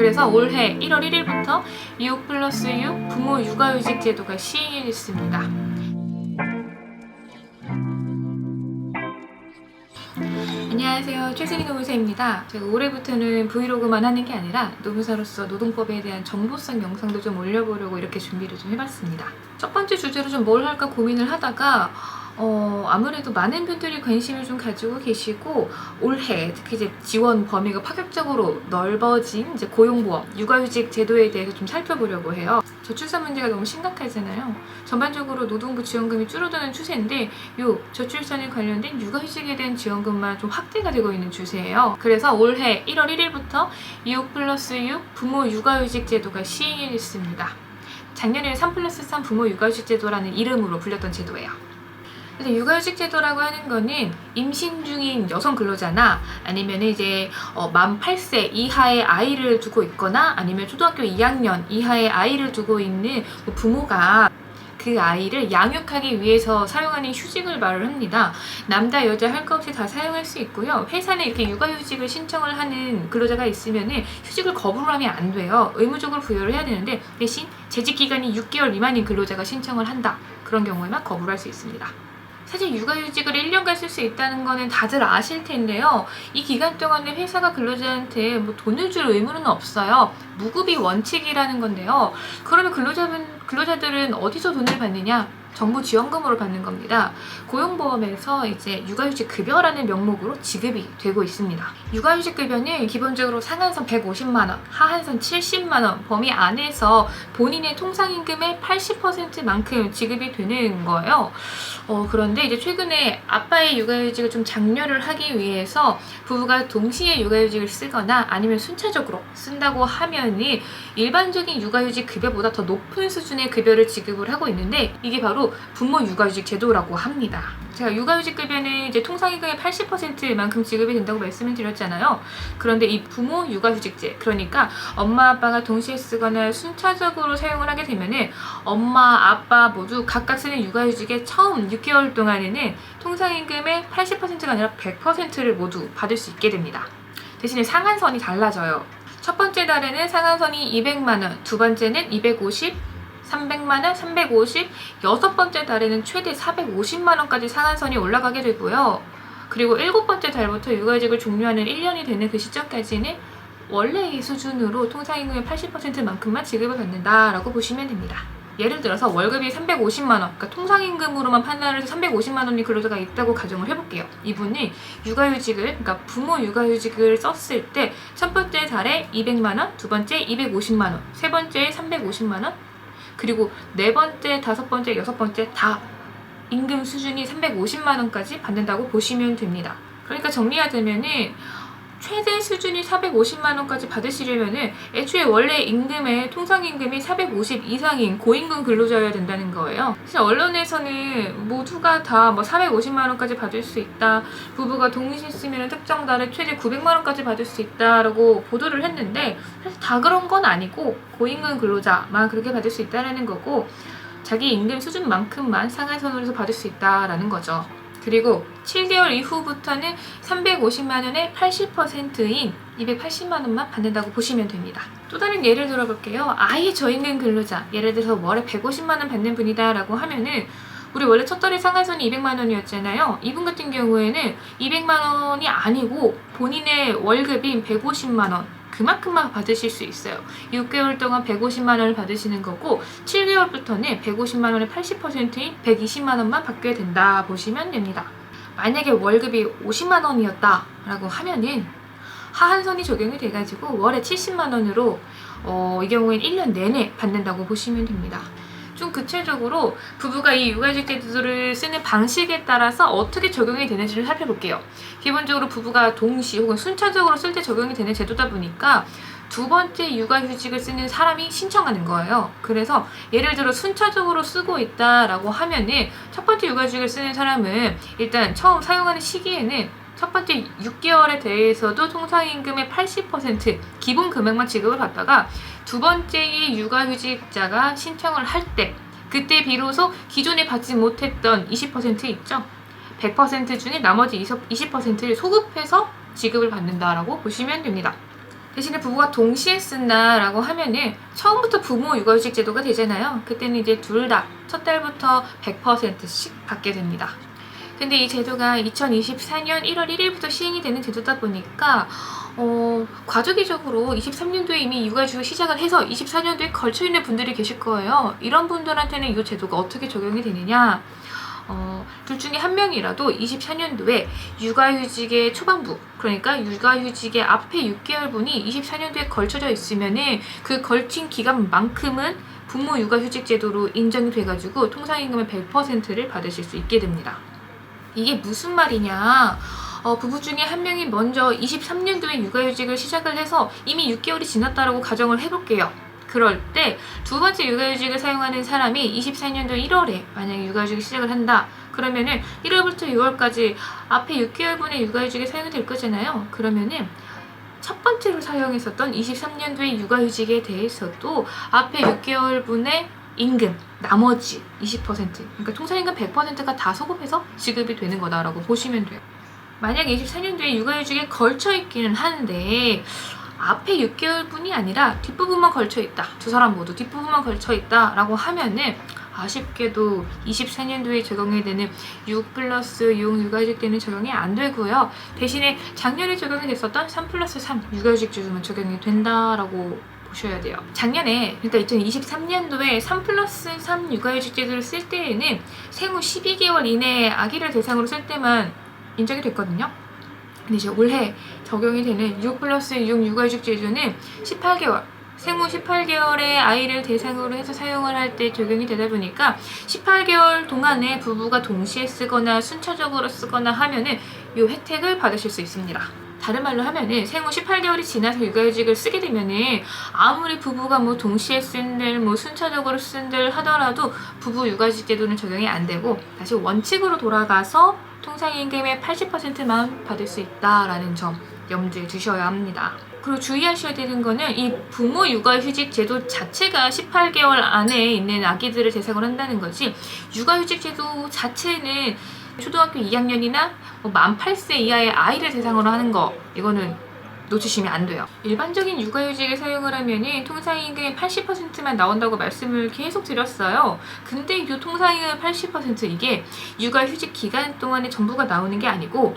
그래서 올해 1월 1일부터 6 플러스 6 부모 육아휴직 제도가 시행이 됐습니다. 안녕하세요. 최승희 노무사입니다. 제가 올해부터는 브이로그만 하는 게 아니라 노무사로서 노동법에 대한 정보성 영상도 좀 올려보려고 이렇게 준비를 좀 해봤습니다. 첫 번째 주제로 좀 뭘 할까 고민을 하다가 어, 아무래도 많은 분들이 관심을 좀 가지고 계시고 올해 특히 이제 지원 범위가 파격적으로 넓어진 이제 고용보험, 육아휴직 제도에 대해서 좀 살펴보려고 해요. 저출산 문제가 너무 심각하잖아요. 전반적으로 노동부 지원금이 줄어드는 추세인데 요 저출산에 관련된 육아휴직에 대한 지원금만 좀 확대가 되고 있는 추세예요. 그래서 올해 1월 1일부터 6 플러스 6 부모 육아휴직 제도가 시행이 됐습니다. 작년에는 3 플러스 3 부모 육아휴직 제도라는 이름으로 불렸던 제도예요. 그래서 육아휴직 제도라고 하는 거는 임신 중인 여성 근로자나 아니면 이제 어, 만 8세 이하의 아이를 두고 있거나 아니면 초등학교 2학년 이하의 아이를 두고 있는 뭐 부모가 그 아이를 양육하기 위해서 사용하는 휴직을 말을 합니다. 남자 여자 할 것 없이 다 사용할 수 있고요. 회사는 이렇게 육아휴직을 신청을 하는 근로자가 있으면은 휴직을 거부를 하면 안 돼요. 의무적으로 부여를 해야 되는데 대신 재직 기간이 6개월 미만인 근로자가 신청을 한다. 그런 경우에만 거부를 할 수 있습니다. 사실 육아휴직을 1년간 쓸 수 있다는 거는 다들 아실 텐데요. 이 기간 동안에 회사가 근로자한테 뭐 돈을 줄 의무는 없어요. 무급이 원칙이라는 건데요. 그러면 근로자분, 근로자들은 어디서 돈을 받느냐? 정부 지원금으로 받는 겁니다. 고용보험에서 이제 육아휴직 급여라는 명목으로 지급이 되고 있습니다. 육아휴직 급여는 기본적으로 상한선 150만 원, 하한선 70만 원 범위 안에서 본인의 통상임금의 80%만큼 지급이 되는 거예요. 어, 그런데 이제 최근에 아빠의 육아휴직을 좀 장려를 하기 위해서 부부가 동시에 육아휴직을 쓰거나 아니면 순차적으로 쓴다고 하면이 일반적인 육아휴직 급여보다 더 높은 수준의 급여를 지급을 하고 있는데 이게 바로 부모 육아휴직 제도라고 합니다. 제가 육아휴직 급여는 이제 통상임금의 80%만큼 지급이 된다고 말씀을 드렸잖아요. 그런데 이 부모 육아휴직제 그러니까 엄마 아빠가 동시에 쓰거나 순차적으로 사용을 하게 되면은 엄마 아빠 모두 각각 쓰는 육아휴직의 처음 6개월 동안에는 통상임금의 80%가 아니라 100%를 모두 받을 수 있게 됩니다. 대신에 상한선이 달라져요. 첫 번째 달에는 상한선이 200만 원, 두 번째는 250, 300만 원, 350, 여섯 번째 달에는 최대 450만 원까지 상한선이 올라가게 되고요. 그리고 일곱 번째 달부터 육아휴직을 종료하는 1년이 되는 그 시점까지는 원래의 수준으로 통상임금의 80%만큼만 지급을 받는다라고 보시면 됩니다. 예를 들어서 월급이 350만 원, 그러니까 통상임금으로만 판단을 해서 350만 원이 근로자가 있다고 가정을 해볼게요. 이분이 육아휴직을, 그러니까 부모 육아휴직을 썼을 때 첫 번째 달에 200만 원, 두 번째 250만 원, 세 번째에 350만 원, 그리고 네 번째, 다섯 번째, 여섯 번째 다 임금 수준이 350만 원까지 받는다고 보시면 됩니다. 그러니까 정리하자면은 최대 수준이 450만 원까지 받으시려면은 애초에 원래 임금의 통상 임금이 450 이상인 고임금 근로자여야 된다는 거예요. 사실 언론에서는 모두가 다 뭐 450만 원까지 받을 수 있다. 부부가 동시에 쓰면 특정 달에 최대 900만 원까지 받을 수 있다라고 보도를 했는데 사실 다 그런 건 아니고 고임금 근로자만 그렇게 받을 수 있다라는 거고 자기 임금 수준만큼만 상한선으로서 받을 수 있다라는 거죠. 그리고 7개월 이후부터는 350만 원의 80%인 280만 원만 받는다고 보시면 됩니다. 또 다른 예를 들어볼게요. 아예 저임금 근로자, 예를 들어서 월에 150만 원 받는 분이다라고 하면은 우리 원래 첫 달에 상한선이 200만 원이었잖아요. 이분 같은 경우에는 200만 원이 아니고 본인의 월급인 150만 원 그만큼만 받으실 수 있어요. 6개월 동안 150만 원을 받으시는 거고 7개월부터는 150만 원의 80%인 120만 원만 받게 된다 보시면 됩니다. 만약에 월급이 50만 원이었다라고 하면은 하한선이 적용이 돼가지고 월에 70만 원으로 어, 이 경우엔 1년 내내 받는다고 보시면 됩니다. 좀 구체적으로 부부가 이 육아휴직 제도를 쓰는 방식에 따라서 어떻게 적용이 되는지를 살펴볼게요. 기본적으로 부부가 동시 혹은 순차적으로 쓸 때 적용이 되는 제도다 보니까 두 번째 육아휴직을 쓰는 사람이 신청하는 거예요. 그래서 예를 들어 순차적으로 쓰고 있다라고 하면은 첫 번째 육아휴직을 쓰는 사람은 일단 처음 사용하는 시기에는 첫 번째 6개월에 대해서도 통상임금의 80% 기본 금액만 지급을 받다가 두 번째의 육아휴직자가 신청을 할 때 그때 비로소 기존에 받지 못했던 20% 있죠? 100% 중에 나머지 20%를 소급해서 지급을 받는다라고 보시면 됩니다. 대신에 부부가 동시에 쓴다라고 하면은 처음부터 부모 육아휴직 제도가 되잖아요. 그때는 이제 둘 다 첫 달부터 100%씩 받게 됩니다. 근데 이 제도가 2024년 1월 1일부터 시행이 되는 제도다 보니까 어, 과도기적으로 23년도에 이미 육아휴직을 시작을 해서 24년도에 걸쳐 있는 분들이 계실 거예요. 이런 분들한테는 이 제도가 어떻게 적용이 되느냐? 어, 둘 중에 한 명이라도 24년도에 육아휴직의 초반부, 그러니까 육아휴직의 앞에 6개월분이 24년도에 걸쳐져 있으면은 그 걸친 기간만큼은 부모 육아휴직 제도로 인정이 돼가지고 통상임금의 100%를 받으실 수 있게 됩니다. 이게 무슨 말이냐? 어, 부부 중에 한 명이 먼저 23년도에 육아휴직을 시작을 해서 이미 6개월이 지났다라고 가정을 해볼게요. 그럴 때 두 번째 육아휴직을 사용하는 사람이 24년도 1월에 만약에 육아휴직을 시작을 한다. 그러면은 1월부터 6월까지 앞에 6개월분의 육아휴직이 사용이 될 거잖아요. 그러면은 첫 번째로 사용했었던 23년도의 육아휴직에 대해서도 앞에 6개월분의 임금 나머지 20% 그러니까 통상임금 100%가 다 소급해서 지급이 되는 거다라고 보시면 돼요. 만약에 24년도에 육아휴직에 걸쳐 있기는 하는데 앞에 6개월뿐이 아니라 뒷부분만 걸쳐 있다. 두 사람 모두 뒷부분만 걸쳐 있다라고 하면은 아쉽게도 24년도에 적용이 되는 6 플러스 6 육아휴직 때는 적용이 안 되고요. 대신에 작년에 적용이 됐었던 3 플러스 3 육아휴직 제도만 적용이 된다라고 보셔야 돼요. 작년에 그러니까 2023년도에 3 플러스 3 육아휴직 제도를 쓸 때에는 생후 12개월 이내에 아기를 대상으로 쓸 때만 인정이 됐거든요. 근데 이제 올해 적용이 되는 6 플러스 6 육아휴직 제도는 18개월 생후 18개월의 아이를 대상으로 해서 사용을 할 때 적용이 되다 보니까 18개월 동안에 부부가 동시에 쓰거나 순차적으로 쓰거나 하면은 이 혜택을 받으실 수 있습니다. 다른 말로 하면은 생후 18개월이 지나서 육아휴직을 쓰게 되면은 아무리 부부가 뭐 동시에 쓴들 뭐 순차적으로 쓴들 하더라도 부부 육아휴직 제도는 적용이 안 되고 다시 원칙으로 돌아가서 통상임금의 80%만 받을 수 있다라는 점 염두에 두셔야 합니다. 그리고 주의하셔야 되는 거는 이 부모 육아휴직 제도 자체가 18개월 안에 있는 아기들을 대상으로 한다는 거지 육아휴직 제도 자체는 초등학교 2학년이나 뭐 만 8세 이하의 아이를 대상으로 하는 거 이거는 놓치시면 안 돼요. 일반적인 육아휴직을 사용을 하면은 통상임금의 80%만 나온다고 말씀을 계속 드렸어요. 근데 이 통상임금 80% 이게 육아휴직 기간 동안에 전부가 나오는 게 아니고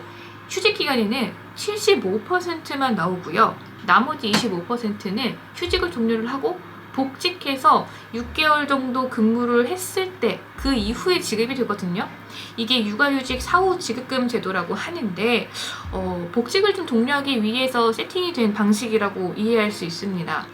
휴직 기간에는 75%만 나오고요. 나머지 25%는 휴직을 종료를 하고 복직해서 6개월 정도 근무를 했을 때 그 이후에 지급이 되거든요. 이게 육아휴직 사후 지급금 제도라고 하는데 어, 복직을 좀 종료하기 위해서 세팅이 된 방식이라고 이해할 수 있습니다.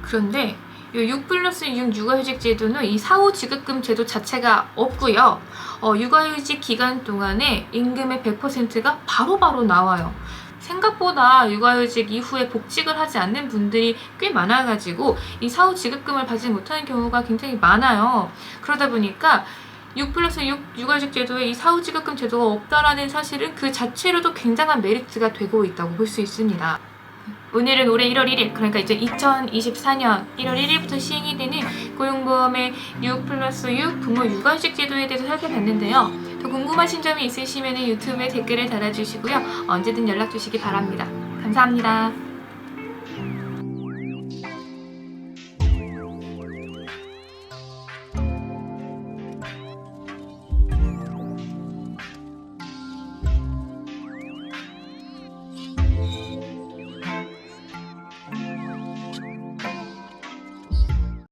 그런데 이6 플러스 6 육아휴직 제도는 이 사후 지급금 제도 자체가 없고요. 어, 육아휴직 기간 동안에 임금의 100%가 바로바로 나와요. 생각보다 육아휴직 이후에 복직을 하지 않는 분들이 꽤 많아가지고 이 사후 지급금을 받지 못하는 경우가 굉장히 많아요. 그러다 보니까 6 플러스 6 육아휴직 제도에 이 사후 지급금 제도가 없다라는 사실은 그 자체로도 굉장한 메리트가 되고 있다고 볼 수 있습니다. 오늘은 올해 1월 1일, 그러니까 이제 2024년 1월 1일부터 시행이 되는 고용보험의 6 플러스 6 부모 육아휴직 제도에 대해서 살펴봤는데요. 더 궁금하신 점이 있으시면 유튜브에 댓글을 달아주시고요. 언제든 연락 주시기 바랍니다. 감사합니다.